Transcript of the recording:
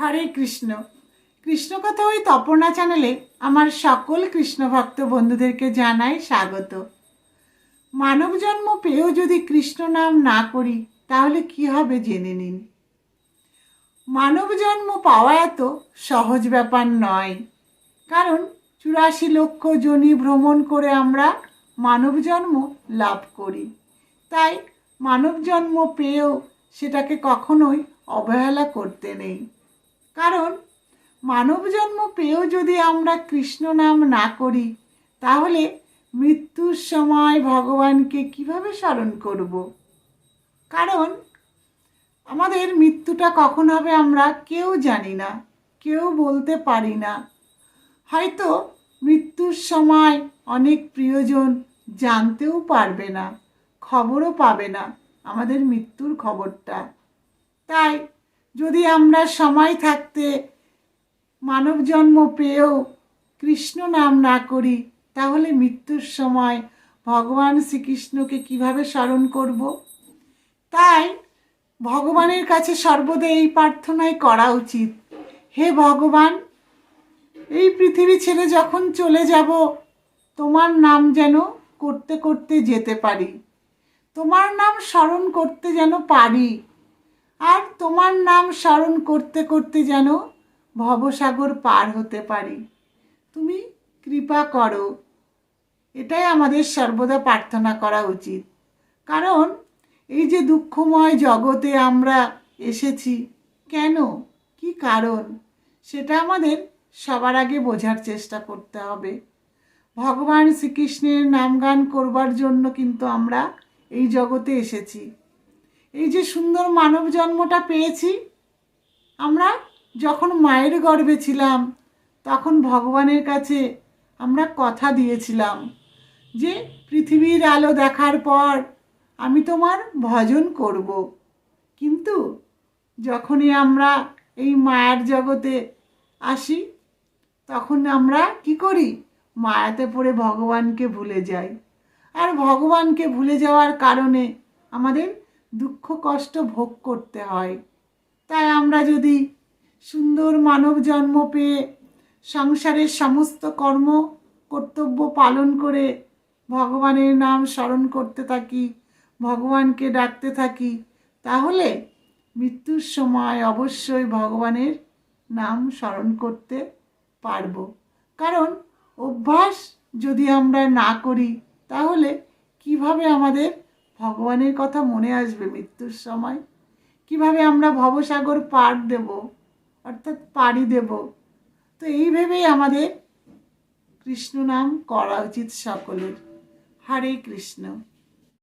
হরে কৃষ্ণ। কৃষ্ণ কথা ওই তপনা চ্যানেলে আমার সকল কৃষ্ণ ভক্ত বন্ধুদেরকে জানাই স্বাগত। মানব জন্ম পেয়েও যদি কৃষ্ণ নাম না করি, তাহলে কি হবে জেনে নিন। মানব জন্ম পাওয়া এত সহজ ব্যাপার নয়। কারণ চুরাশি লক্ষ জনি ভ্রমণ করে আমরা মানব জন্ম লাভ করি। তাই মানব জন্ম পেয়েও সেটাকে কখনোই অবহেলা করতে নেই। কারণ মানব জন্ম পেয়েও যদি আমরা কৃষ্ণ নাম না করি, তাহলে মৃত্যুর সময় ভগবানকে কীভাবে স্মরণ করব? কারণ আমাদের মৃত্যুটা কখন হবে আমরা কেউ জানি না, কেউ বলতে পারি না। হয়তো মৃত্যুর সময় অনেক প্রিয়জন জানতেও পারবে না, খবরও পাবে না আমাদের মৃত্যুর খবরটা। তাই যদি আমরা সময় থাকতে মানব জন্ম পেয়েও কৃষ্ণ নাম না করি, তাহলে মৃত্যুর সময় ভগবান শ্রীকৃষ্ণকে কীভাবে স্মরণ করব? তাই ভগবানের কাছে সর্বদা এই প্রার্থনাই করা উচিত। হে ভগবান, এই পৃথিবী ছেড়ে যখন চলে যাব, তোমার নাম যেন করতে করতে যেতে পারি। তোমার নাম স্মরণ করতে যেন পারি। আর তোমার নাম স্মরণ করতে করতে যেন ভবসাগর পার হতে পারি। তুমি কৃপা করো। এটাই আমাদের সর্বদা প্রার্থনা করা উচিত। কারণ এই যে দুঃখময় জগতে আমরা এসেছি, কেন? কি কারণ? সেটা আমাদের সবার আগে বোঝার চেষ্টা করতে হবে। ভগবান শ্রীকৃষ্ণের নামগান করবার জন্য কিন্তু আমরা এই জগতে এসেছি। এই যে সুন্দর মানব জন্মটা পেয়েছি, আমরা যখন মায়ের গর্ভে ছিলাম, তখন ভগবানের কাছে আমরা কথা দিয়েছিলাম যে পৃথিবীর আলো দেখার পর আমি তোমার ভজন করব। কিন্তু যখনই আমরা এই মায়ার জগতে আসি, তখন আমরা কি করি? মায়াতে পড়ে ভগবানকে ভুলে যাই। আর ভগবানকে ভুলে যাওয়ার কারণে আমাদের দুঃখ কষ্ট ভোগ করতে হয়। তাই আমরা যদি সুন্দর মানব জন্ম পেয়ে সংসারের সমস্ত কর্ম, কর্তব্য পালন করে ভগবানের নাম স্মরণ করতে থাকি, ভগবানকে ডাকতে থাকি, তাহলে মৃত্যুর সময় অবশ্যই ভগবানের নাম স্মরণ করতে পারব। কারণ অভ্যাস যদি আমরা না করি, তাহলে কীভাবে আমাদের ভগবানের কথা মনে আসবে মৃত্যুর সময়। কীভাবে আমরা ভবসাগর পার দেব, অর্থাৎ পাড়ি দেব? তো এই ভেবেই আমাদের কৃষ্ণ নাম করা উচিত সকলের। হরে কৃষ্ণ।